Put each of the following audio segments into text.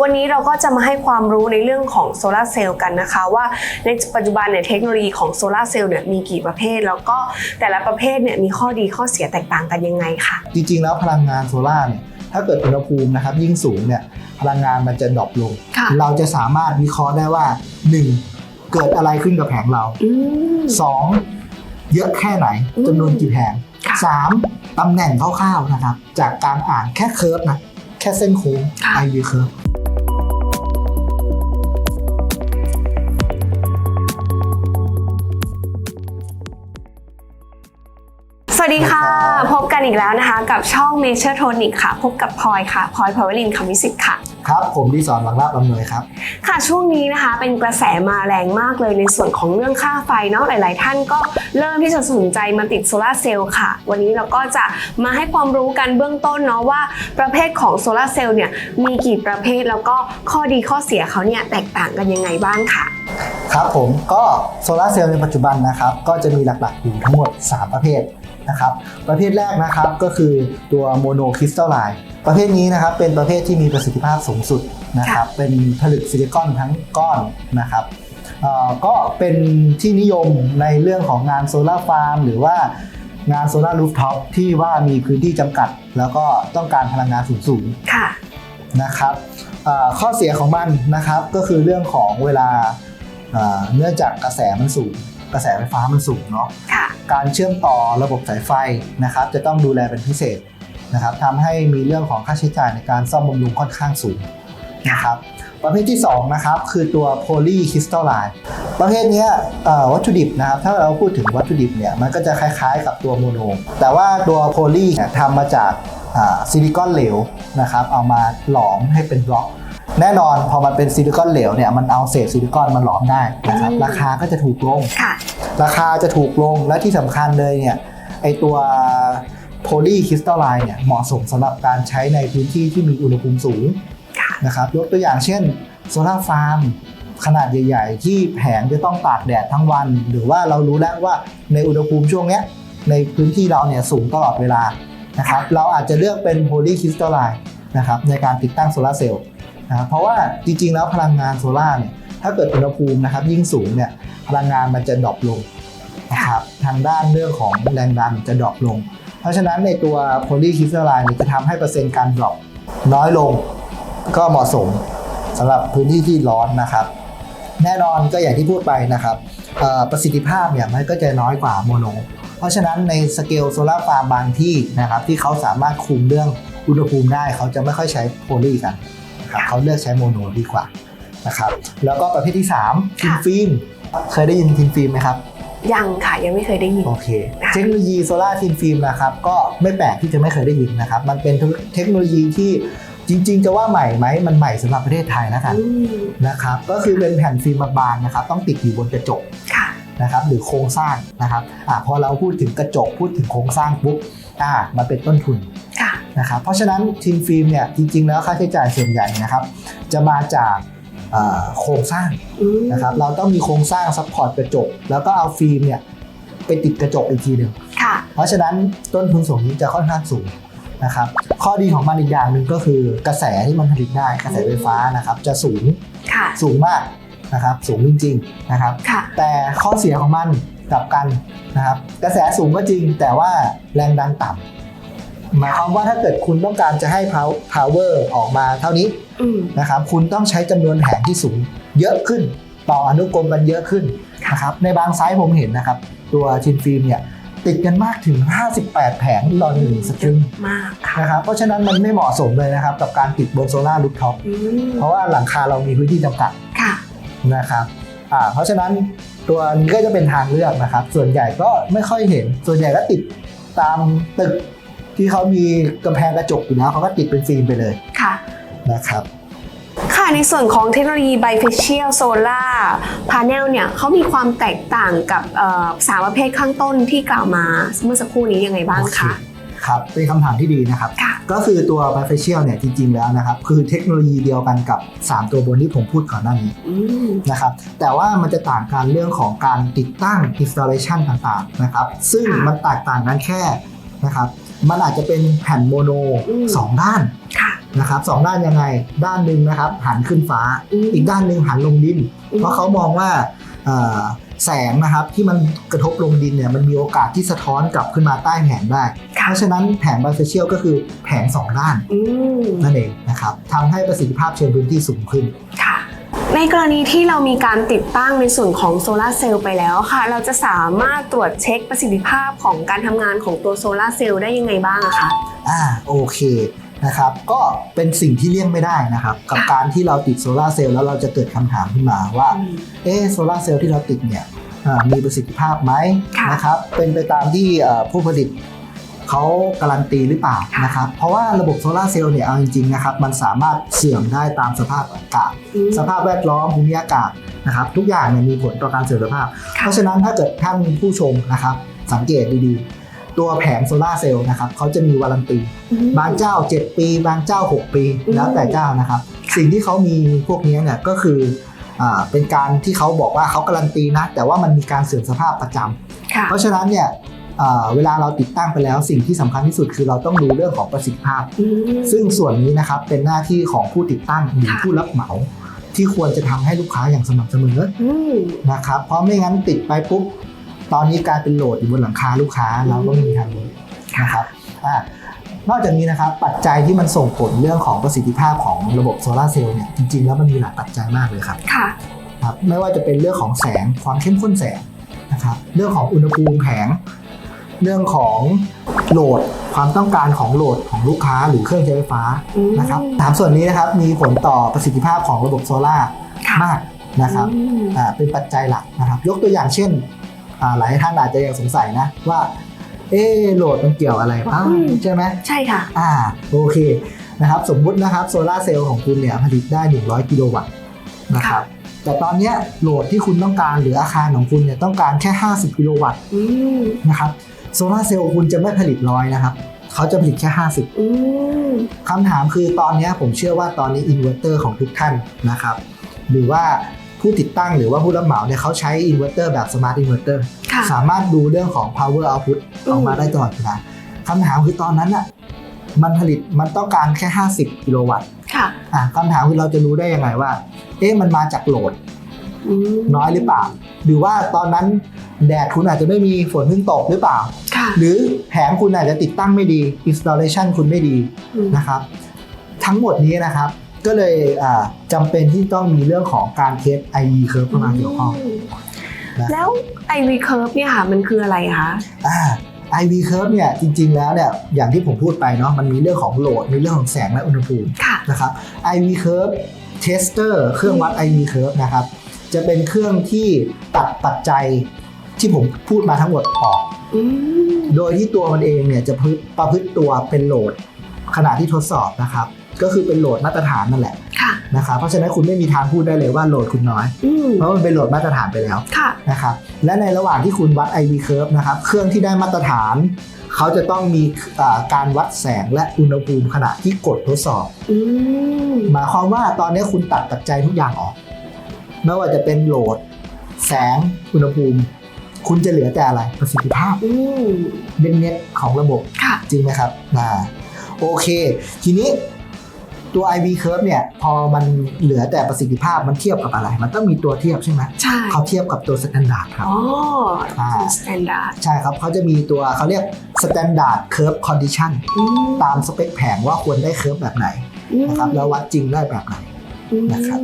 วันนี้เราก็จะมาให้ความรู้ในเรื่องของโซลาร์เซลล์กันนะคะว่าในปัจจุบันเนี่ยเทคโนโลยีของโซลาร์เซลล์เนี่ยมีกี่ประเภท แล้วก็แต่ละประเภทเนี่ยมีข้อดีข้อเสียแตกต่างกันยังไงค่ะ จริงๆ แล้วพลังงานโซลาร์เนี่ยถ้าเกิดอุณหภูมินะครับยิ่งสูงเนี่ยพลังงานมันจะดรอปลงค่ะเราจะสามารถวิเคราะห์ได้ว่า 1. เกิดอะไรขึ้นกับแผงเราอืม 2. เยอะแค่ไหนอืมจำนวนกี่แผงค่ะ 3. ตำแหน่งคร่าวๆนะครับ จากการอ่านแค่เคิร์ฟนะ แค่เส้นโค้งค่ะ IV เคิร์ฟ วัสดีค่ะสวัสดีครับพบกันอีกแล้วนะคะ กับช่อง Nature Tonic ค่ะ พบกับพลอยค่ะพลอยพลอยวลินคำวิสิทธิ์ค่ะ ครับ ผมดีสอนหวังลาบลำเนยครับ ค่ะช่วงนี้นะคะ เป็นกระแสมาแรงมากเลยในส่วนของเรื่องค่าไฟเนาะหลาย ๆ ท่านก็เริ่มที่จะสนใจมาติดโซลาร์เซลล์ค่ะ วันนี้เราก็จะมาให้ความรู้กันเบื้องต้นเนาะว่าประเภทของโซลาร์เซลล์เนี่ยมีกี่ประเภทแล้วก็ข้อดีข้อเสียเขาเนี่ยแตกต่างกันยังไงบ้างค่ะครับผมก็โซลาร์เซลล์ในปัจจุบันนะครับก็จะมีหลัก ๆ อยู่ทั้งหมด 3 ประเภท นะครับ ประเภทแรกนะครับก็คือตัวโมโนคริสตัลไลน์ประเภทนี้นะครับเป็นประเภทที่มีประสิทธิภาพสูงสุดนะครับ เป็นผลึกซิลิคอนทั้งก้อนนะครับเอ่อก็เป็นที่นิยมในเรื่องของงานโซลาร์ฟาร์มหรือว่างานโซลาร์รูฟท็อปที่ว่ามีพื้นที่จำกัด แล้วก็ต้องการพลังงานสูงๆค่ะนะครับเอ่อข้อเสียของมันนะครับก็คือเรื่องของเวลาเอ่อเนื่องจากกระแสมันสูง กระแสไฟฟ้ามันสูงเนาะค่ะ การเชื่อมต่อระบบสายไฟนะครับจะต้องดูแลเป็นพิเศษนะครับทำให้มีเรื่องของค่าใช้จ่ายในการซ่อมบำรุงค่อนข้างสูงนะครับประเภทที่ 2 นะครับคือตัวโพลีคริสตัลไลน์ประเภทเนี้ยเอ่อวัตถุดิบนะครับถ้าเราพูดถึงวัตถุดิบเนี่ยมันก็จะคล้ายๆกับตัวโมโน แต่ว่าตัวโพลีเนี่ยทำมาจากอ่าซิลิคอนเหลวนะครับเอามาหลอมให้เป็นบล็อก แน่นอนพอมันเป็นซิลิคอนเหลวเนี่ยมันเอาเศษซิลิคอนมาหลอมได้นะครับอืมราคาก็จะถูกลง ค่ะ ราคาจะถูกลงและที่สำคัญเลยเนี่ยไอตัวโพลีคริสตัลไลน์เนี่ยเหมาะสมสำหรับการใช้ในพื้นที่ที่มีอุณหภูมิสูงค่ะ นะครับยกตัวอย่างเช่นโซลาร์ฟาร์มขนาดใหญ่ ๆ ที่แผงจะต้องตากแดดทั้งวัน หรือว่าเรารู้แล้วว่าในอุณหภูมิช่วงเนี้ยในพื้นที่เราเนี่ยสูงตลอดเวลานะครับเราอาจจะเลือกเป็นโพลีคริสตัลไลน์นะครับในการติดตั้งโซลาร์เซลล์ นะครับเพราะว่าจริงๆ แล้วพลังงานโซลาร์เนี่ยถ้าเกิดอุณหภูมินะครับยิ่งสูงเนี่ยพลังงานมันจะดรอปลงนะครับทางด้านเรื่องของแรงดันจะดรอปลง เพราะฉะนั้นในตัว poly crystal line เนี่ยจะทำให้เปอร์เซ็นต์การดรอปน้อยลงก็เหมาะสมสำหรับพื้นที่ที่ร้อนนะครับ แน่นอนก็อย่างที่พูดไปนะครับเอ่อประสิทธิภาพเนี่ยมันก็จะน้อยกว่าโมโนเพราะฉะนั้นในสเกลโซลาร์ฟาร์มบางที่นะครับที่เขาสามารถคุมเรื่องอุณหภูมิได้เขาจะไม่ค่อยใช้โพลีกันนะครับ เขาเลือกใช้โมโนดีกว่านะครับแล้วก็ประเภทที่3ทินค่ะฟิล์มเคยได้ยินทินฟิล์มไหมครับยังค่ะยังไม่เคยได้ยินโอเค เทคโนโลยีโซลาร์ทินฟิล์มนะครับก็ไม่แปลกที่จะไม่เคยได้ยินนะครับ มันเป็นเทคโนโลยีที่จริง ๆ จะว่าใหม่ไหมมันใหม่สำหรับประเทศไทยแล้วกันอืมนะครับก็คือเป็นแผ่นฟิล์มบางๆนะครับ ต้องติดอยู่บนกระจกค่ะนะครับหรือโครงสร้างนะครับอ่าพอเราพูดถึงกระจกพูดถึงโครงสร้างปุ๊บอ่ามันเป็นต้นทุนค่ะ นะครับเพราะฉะนั้นทินฟิล์มเนี่ยจริง ๆ แล้วค่าใช้จ่ายส่วนใหญ่นะครับ จะมาจากอ่าโครงสร้างอืมนะครับเราต้องมีโครงสร้างซัพพอร์ตกระจก แล้วก็เอาฟิล์มเนี่ยไปติดกระจกอีกทีหนึ่งค่ะเพราะฉะนั้นต้นทุนส่งนี้จะค่อนข้างสูงนะครับข้อดีของมันอีกอย่างหนึ่งก็คือกระแสที่มันผลิตได้กระแสไฟฟ้านะครับจะสูงค่ะสูงมากนะครับสูงจริงๆนะครับค่ะแต่ข้อเสียของมันกลับกันนะครับกระแสสูงก็จริงแต่ว่าแรงดันต่ำ หมายความว่าถ้าเกิดคุณต้องการจะให้ pow- power ออกมาเท่านี้อืมนะครับคุณต้องใช้จำนวนแผงที่สูงเยอะขึ้น ต่ออนุกรมกันเยอะขึ้นนะครับในบางไซส์ผมเห็นนะครับ ตัวชินฟิล์มเนี่ยติดกันมากถึง 58 แผงต่อหนึ่งสตริงมากค่ะนะครับเพราะฉะนั้นมันไม่เหมาะสมเลยนะครับ กับการติดบนโซลาร์ลูฟท็อปอืมเพราะว่าหลังคาเรามีพื้นที่จำกัดค่ะนะครับอ่าเพราะฉะนั้นตัวนี้ก็จะเป็นทางเลือกนะครับ ส่วนใหญ่ก็ไม่ค่อยเห็น ส่วนใหญ่ก็ติดตามตึก ที่เขามีกำแพงกระจกอยู่แล้วเขาก็ติดเป็นฟิล์มไปเลยค่ะ นะครับ ค่ะในส่วนของเทคโนโลยี bifacial solar panel เนี่ยเขามีความแตกต่างกับเอ่อสามประเภทข้างต้นที่กล่าวมาเมื่อสักครู่นี้ยังไงบ้างคะ ครับเป็นคำถามที่ดีนะครับ ค่ะ ก็คือตัว bifacial เนี่ยจริง ๆ แล้วนะครับ คือเทคโนโลยีเดียวกันกับ 3 ตัวบนที่ผมพูดก่อนหน้านี้ อืม นะครับแต่ว่ามันจะต่างกันเรื่องของการติดตั้ง installation ต่างๆนะครับซึ่งค่ะ มันแตกต่างกันแค่นะครับ มันอาจจะเป็นแผ่นโมโนอืมสองด้านค่ะนะครับสองด้านยังไงด้านหนึ่งนะครับ หันขึ้นฟ้าอืมอีกด้านหนึ่งหันลงดินอืมเพราะเขามองว่าเอ่อแสงนะครับที่มันกระทบลงดินเนี่ยมันมีโอกาสที่สะท้อนกลับขึ้นมาใต้แผงได้ค่ะเพราะฉะนั้นแผงไบเฟเชียลก็คือแผงสองด้านอืมนั่นเองนะครับทำให้ประสิทธิภาพเชิงพื้นที่สูงขึ้นค่ะ ในกรณีที่เรามีการติดตั้งในส่วนของโซลาร์เซลล์ไปแล้วค่ะ เราจะสามารถตรวจเช็คประสิทธิภาพของการทำงานของตัวโซลาร์เซลล์ได้ยังไงบ้างอะคะอ่าโอเคนะครับก็เป็นสิ่งที่เลี่ยงไม่ได้นะครับ กับค่ะการที่เราติดโซลาร์เซลล์แล้วเราจะเกิดคำถามขึ้นมาว่าเอ๊ะโซลาร์เซลล์ที่เราติดเนี่ยอ่ามีประสิทธิภาพไหมค่ะนะครับเป็นไปตามที่เอ่อผู้ผลิต เขาการันตีหรือเปล่าค่ะนะครับ เพราะว่าระบบโซลาร์เซลล์เนี่ยเอาจริงๆนะครับมันสามารถเสื่อมได้ตามสภาพอากาศอืมสภาพแวดล้อมภูมิอากาศนะครับ ทุกอย่างเนี่ยมีผลต่อการเสื่อมสภาพค่ะเพราะฉะนั้นถ้าเกิดท่านผู้ชมนะครับ สังเกตดีๆ ตัวแผงโซลาร์เซลล์นะครับเขาจะมีวารันตีอืมบางเจ้า 7 ปี บางเจ้า 6 ปีอืมแล้วแต่เจ้านะครับ สิ่งที่เขามีพวกนี้เนี่ยก็คืออ่าเป็นการที่เขาบอกว่าเขาการันตีนะ แต่ว่ามันมีการเสื่อมสภาพประจำค่ะเพราะฉะนั้นเนี่ยอ่า เวลาเราติดตั้งไปแล้วสิ่งที่สำคัญที่สุดคือเราต้องดูเรื่องของประสิทธิภาพอืมซึ่งส่วนนี้นะครับเป็นหน้าที่ของผู้ติดตั้งหรือค่ะผู้รับเหมาที่ควรจะทำให้ลูกค้าอย่างสม่ำเสมออืมนะครับเพราะไม่งั้นติดไปปุ๊บตอนนี้กลายเป็นโหลดอยู่บนหลังคาลูกค้าเราก็ไม่มีทางรู้นะครับอ่านอกจากนี้นะครับปัจจัยที่มันส่งผลเรื่องของประสิทธิภาพของระบบโซลาร์เซลล์เนี่ยจริงๆ แล้วมันมีหลายปัจจัยมากเลยครับค่ะครับไม่ว่าจะเป็นเรื่องของแสงความเข้มข้นแสงนะครับเรื่องของอุณหภูมิแผง เรื่องของโหลดความต้องการของโหลดของลูกค้าหรือเครื่องใช้ไฟฟ้าอืมนะครับสามส่วนนี้นะครับมีผลต่อประสิทธิภาพของระบบโซลาร์ค่ะมากนะครับอืมอ่าเป็นปัจจัยหลักนะครับ ยกตัวอย่างเช่นอ่าหลายท่านอาจจะยังสงสัยนะว่าเอะโหลดมันเกี่ยวอะไรบ้างอืมใช่ไหมใช่ค่ะ อ่าโอเคนะครับสมมุตินะครับโซลาร์เซลล์ของคุณเนี่ยผลิตได้ 100 กิโลวัตต์นะครับแต่ตอนเนี้ยโหลดที่คุณต้องการหรืออาคารของคุณเนี่ยต้องการแค่ 50 กิโลวัตต์อืมนะครับโซลาร์เซลล์คุณจะไม่ผลิตร้อยนะครับ เขาจะผลิตแค่ 50อืมคำถามคือตอนเนี้ยผมเชื่อว่าตอนนี้อินเวอร์เตอร์ของทุกท่านนะครับ หรือว่าผู้ติดตั้งหรือว่าผู้รับเหมาเนี่ยเขาใช้อินเวอร์เตอร์แบบสมาร์ทอินเวอร์เตอร์ค่ะสามารถดูเรื่องของ power output อืมออกมาได้ตลอดเวลาคำถามคือตอนนั้นอะมันผลิตมันต้องการแค่ 50 กิโลวัตต์ค่ะอะคำถามคือเราจะรู้ได้ยังไงว่า เอ๊ะมันมาจากโหลด อืมน้อยหรือเปล่า หรือว่าตอนนั้นแดดคุณอาจจะไม่มีฝนเพิ่งตกหรือเปล่า ค่ะ หรือแผงคุณอาจจะติดตั้งไม่ดี installation คุณไม่ดีอืม นะครับ ทั้งหมดนี้นะครับ ก็เลยอ่าจำเป็นที่ต้องมีเรื่องของการเทส IV curve เข้ามาเกี่ยวข้อง นะ แล้ว IV curve เนี่ยค่ะ มันคืออะไรคะอ่า IV curve เนี่ยจริง ๆ แล้วเนี่ยอย่างที่ผมพูดไปเนาะมันมีเรื่องของโหลด มีเรื่องของแสงและอุณหภูมิ ค่ะ นะครับ IV curve tester เครื่องวัด IV curve นะครับ จะเป็นเครื่องที่ตัดปัจจัยที่ผมพูดมาทั้งหมดออกอืมโดยที่ตัวมันเองเนี่ยจะพึประพฤติตัวเป็นโหลดขณะที่ทดสอบนะครับ ก็คือเป็นโหลดมาตรฐานนั่นแหละค่ะนะครับเพราะฉะนั้นคุณไม่มีทางพูดได้เลยว่าโหลดคุณน้อยอืมเพราะมันเป็นโหลดมาตรฐานไปแล้วค่ะนะครับและในระหว่างที่คุณวัด IV curve นะครับเครื่องที่ได้มาตรฐาน เขาจะต้องมีอ่าการวัดแสงและอุณหภูมิขณะที่กดทดสอบอืมหมายความว่าตอนนี้คุณตัดปัจจัยทุกอย่างออก ไม่ว่าจะเป็นโหลด แสงอุณหภูมิ คุณจะเหลือแต่อะไรประสิทธิภาพอืมเน็ตๆของระบบ ค่ะ จริงไหมครับอ่าโอเค ทีนี้ตัว IV curve เนี่ย พอมันเหลือแต่ประสิทธิภาพมันเทียบกับอะไร มันต้องมีตัวเทียบใช่ไหมใช่ เขาเทียบกับตัว standard ครับ อ๋ออ่า สแตนดาร์ดใช่ครับ เขาจะมีตัวเขาเรียก standard curve condition ตามสเปคแผงว่าควรได้ curve แบบไหนนะครับแล้ววัดจริงได้แบบไหน นะครับ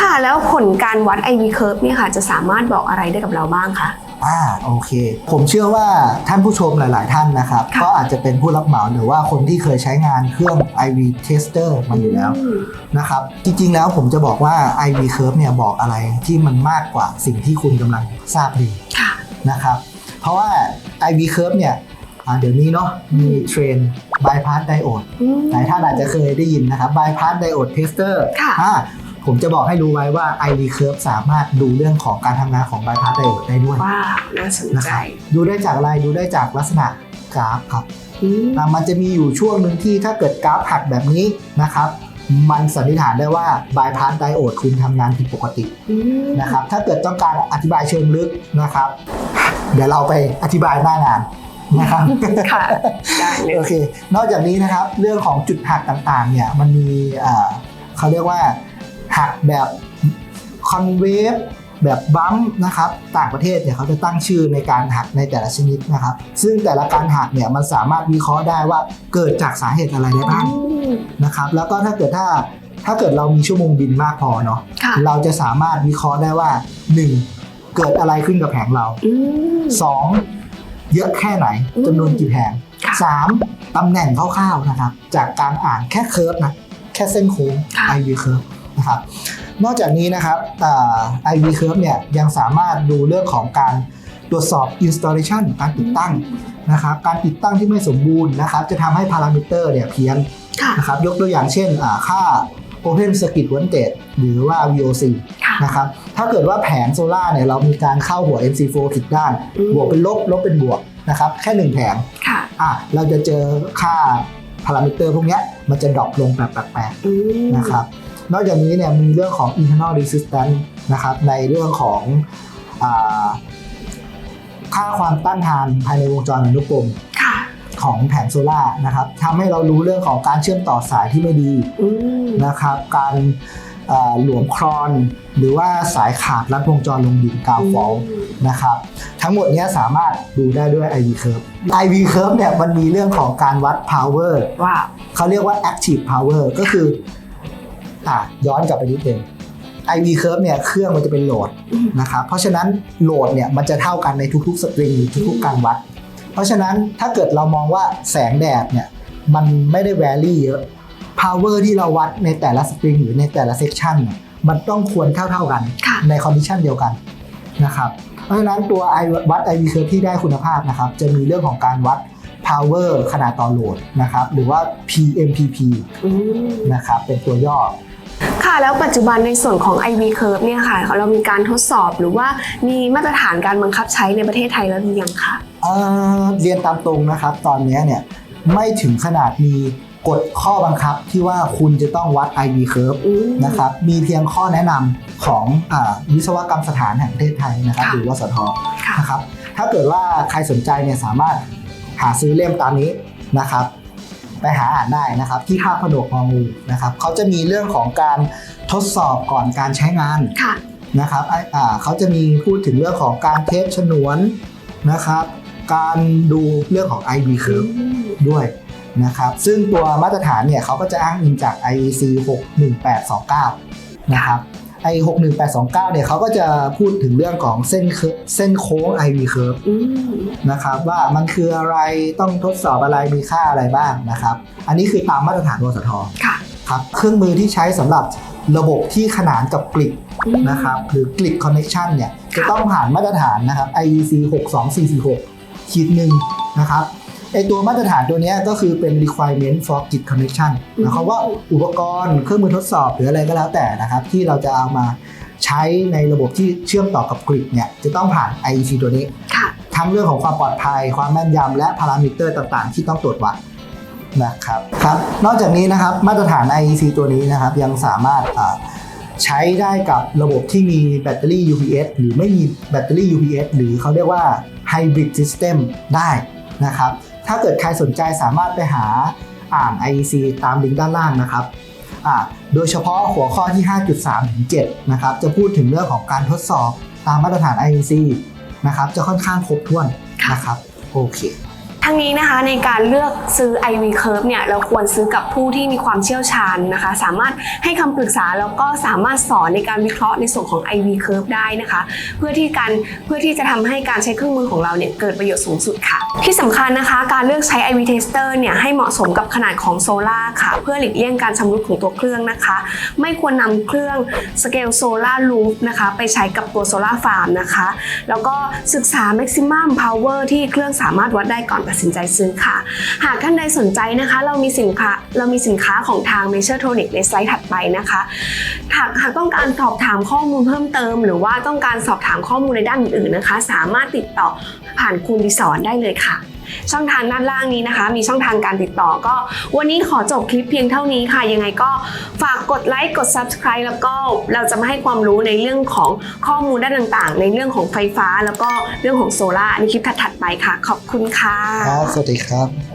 ค่ะแล้วผลการวัด IV curve เนี่ยค่ะจะสามารถบอกอะไรได้กับเราบ้างคะอ่าโอเค ผมเชื่อว่าท่านผู้ชมหลาย ๆ ท่านนะครับค่ะก็อาจจะเป็นผู้รับเหมาหรือว่าคนที่เคยใช้งานเครื่อง IV tester มาอยู่แล้วอืมนะครับ จริง ๆ แล้วผมจะบอกว่า IV curve เนี่ยบอกอะไรที่มันมากกว่าสิ่งที่คุณกำลังทราบดีค่ะนะครับ เพราะว่า IV curve เนี่ยอ่า เดี๋ยวนี้เนาะมีเทรน bypass diode อืมหลายท่านอาจจะเคยได้ยินนะครับ bypass diode tester ค่ะอ่าผมจะบอกให้รู้ไว้ว่า IV curve สามารถดูเรื่องของการทำงานของ bypass diode ได้ด้วยว้าวน่าสนนะใจครับดูได้จากอะไรดูได้จากลักษณะกราฟครับอืมอ่ามันจะมีอยู่ช่วงหนึ่งที่ถ้าเกิดกราฟหักแบบนี้นะครับมันสันนิษฐานได้ว่า bypass diode คุณทำงานผิดปกติอืมนะครับถ้าเกิดต้องการอธิบายเชิงลึกนะครับ เดี๋ยวเราไปอธิบายหน้างาน นะครับค่ะได้เลยโอเคนอกจากนี้นะครับเรื่องของจุดหักต่างๆเนี่ยมันมีอ่าเขาเรียกว่าหักแบบคอนเวฟแบบบัมป์นะครับต่างประเทศเนี่ยเขาจะตั้งชื่อในการหักในแต่ละชนิดนะครับ ซึ่งแต่ละการหักเนี่ยมันสามารถวิเคราะห์ได้ว่าเกิดจากสาเหตุอะไรได้บ้างนะครับแล้วก็ถ้าเกิดถ้าถ้าเกิดเรามีชั่วโมงบินมากพอเนาะค่ะเราจะสามารถวิเคราะห์ได้ว่า 1. เกิดอะไรขึ้นกับแผงเราอืม 2. เยอะแค่ไหนอืมจำนวนกี่แผงค่ะสามตำแหน่งคร่าวๆนะครับ จากการอ่านแค่เคิร์ฟนะแค่เส้นโค้งค่ะ IV curve นะครับนอกจากนี้นะครับอ่า IV curve เนี่ยยังสามารถดูเรื่องของการตรวจสอบ installation การติดตั้งนะครับการติดตั้งที่ไม่สมบูรณ์นะครับ จะทำให้พารามิเตอร์เนี่ยเพี้ยนค่ะนะครับยกตัวอย่างเช่นอ่าค่า Open Circuit Voltage หรือว่า VOC ค่ะนะครับ ถ้าเกิดว่าแผงโซล่าร์เนี่ยเรามีการเข้าหัว MC4 ผิดด้านอืมบวกเป็นลบ ลบเป็นบวกนะครับ แค่หนึ่งแผงค่ะอะเราจะเจอค่าพารามิเตอร์พวกเนี้ยมันจะดรอปลงแบบแปลกอืมๆนะครับ นอกจากนี้เนี่ยมีเรื่องของ internal resistance นะครับ ในเรื่องของอาค่าความต้านทานภายในวงจรอนุกรมค่ะ ของแผงโซล่าร์นะครับทำให้เรารู้เรื่องของการเชื่อมต่อสายที่ไม่ดีอืมนะครับ การเอ่อหลวมครอน หรือว่าสายขาดรัดวงจรลงดินกาวฟอลนะครับ ทั้งหมดเนี้ยสามารถดูได้ด้วย IV curve IV curve เนี่ยมันมีเรื่องของการวัด power ว้าวเขาเรียกว่า active power ก็คืออะย้อนกลับไปนิดนึง IV curve เนี่ยเครื่องมันจะเป็นโหลดอืมนะครับ เพราะฉะนั้นโหลดเนี่ยมันจะเท่ากันในทุกๆสตริงหรือทุกๆการวัดเพ ราะฉะนั้นถ้าเกิดเรามองว่าแสงแดดเนี่ยมันไม่ได้แวรี่เยอะ power ที่เราวัดในแต่ละสปริงหรือในแต่ละเซกชันเนี่ยมันต้องควรเท่าๆกันค่ะในคอนดิชันเดียวกันนะครับเพราะฉะนั้นตัว I วัด IV curve ที่ได้คุณภาพนะครับ จะมีเรื่องของการวัด power ขนาดต่อโหลดนะครับ หรือว่า PMPP อืมนะครับ เป็นตัวย่อ ค่ะแล้วปัจจุบันในส่วนของ IV curve เนี่ยค่ะเรามีการทดสอบหรือว่ามีมาตรฐานการบังคับใช้ในประเทศไทยแล้วหรือยังคะเอ่อเรียนตามตรงนะครับ ตอนนี้เนี่ยไม่ถึงขนาดมีกฎข้อบังคับที่ว่าคุณจะต้องวัด IV curve อืมนะครับมีเพียงข้อแนะนำของอาวิศวกรรมสถานแห่งประเทศไทยนะครับค่ะหรือวสทค่ะนะครับถ้าเกิดว่าใครสนใจเนี่ยสามารถหาซื้อเล่มตามนี้นะครับ ไปหาอ่านได้นะครับ ที่ภาคผนวกงองูนะครับเขาจะมีเรื่องของการทดสอบก่อนการใช้งานค่ะนะครับไอ้อ่าเขาจะมีพูดถึงเรื่องของการเทสฉนวนนะครับ การดูเรื่องของ IB curve ด้วยนะครับ ซึ่งตัวมาตรฐานเนี่ยเขาก็จะอ้างอิงจาก IEC 61829 นะครับ ไอ61829เนี่ยเขาก็จะพูดถึงเรื่องของเส้นเคเส้นโค้ง IB curve อืมนะครับว่ามันคืออะไรต้องทดสอบอะไรมีค่าอะไรบ้างนะครับ อันนี้คือตามมาตรฐานวสทค่ะครับเครื่องมือที่ใช้สำหรับระบบที่ขนานกับกริดนะครับหรือกริดคอนเน c t ชันเนี่ยจะต้องผ่านมาตรฐานนะครับ IEC 62446ขีดหนึ่งนะครับ ไอตัวมาตรฐานตัวเนี้ยก็คือเป็น requirement for grid connection หมายความว่าอุปกรณ์เครื่องมือทดสอบหรืออะไรก็แล้วแต่นะครับ ที่เราจะเอามาใช้ในระบบที่เชื่อมต่อกับกริดเนี่ยจะต้องผ่าน IEC ตัวนี้ค่ะทั้งเรื่องของความปลอดภัย ความแม่นยำและพารามิเตอร์ต่างๆ ที่ต้องตรวจวัดนะครับครับ นอกจากนี้นะครับมาตรฐาน IEC ตัวนี้นะครับยังสามารถอ่าใช้ได้กับระบบที่มีแบตเตอรี่ UPS หรือไม่มีแบตเตอรี่ UPS หรือเขาเรียกว่า Hybrid System ได้นะครับ ถ้าเกิดใครสนใจสามารถไปหาอ่าน IEC ตามลิงก์ด้านล่างนะครับโดยเฉพาะหัวข้อที่ 5.3 ถึง 7 นะครับ จะพูดถึงเรื่องของการทดสอบตามมาตรฐาน IEC นะครับ จะค่อนข้างครบถ้วนนะครับ โอเค ทั้งนี้นะคะในการเลือกซื้อ IV curve เนี่ยเราควรซื้อกับผู้ที่มีความเชี่ยวชาญนะคะ สามารถให้คำปรึกษาแล้วก็สามารถสอนในการวิเคราะห์ในส่วนของ IV curve ได้นะคะ เพื่อที่การเพื่อที่จะทำให้การใช้เครื่องมือของเราเนี่ยเกิดประโยชน์สูงสุดค่ะ ที่สำคัญนะคะการเลือกใช้ IV tester เนี่ยให้เหมาะสมกับขนาดของโซล่าค่ะ เพื่อหลีกเลี่ยงการชำรุดของตัวเครื่องนะคะ ไม่ควรนำเครื่องสเกลโซลาร์ลูปนะคะไปใช้กับตัวโซล่าฟาร์มนะคะ แล้วก็ศึกษา maximum power ที่เครื่องสามารถวัดได้ก่อนตัดสินใจซื้อค่ะ หากท่านใดสนใจนะคะ เรามีสินค้าเรามีสินค้าของทาง m a t u r e Tonic ในสไลด์ถัดไปนะคะหากหากต้องการสอบถามข้อมูลเพิ่มเติม หรือว่าต้องการสอบถามข้อมูลในด้านอื่นๆนะคะ สามารถติดต่อผ่านคุณดิสอนได้เลยค่ะ ช่องทางด้านล่างนี้นะคะ มีช่องทางการติดต่อก็ วันนี้ขอจบคลิปเพียงเท่านี้ค่ะ ยังไงก็ฝากกดไลค์กด Subscribe แล้วก็เราจะมาให้ความรู้ในเรื่องของข้อมูลด้านต่างๆ ในเรื่องของไฟฟ้าแล้วก็เรื่องของโซลาร์ในคลิปถัดๆไปค่ะ ขอบคุณค่ะ ครับ สวัสดีครับ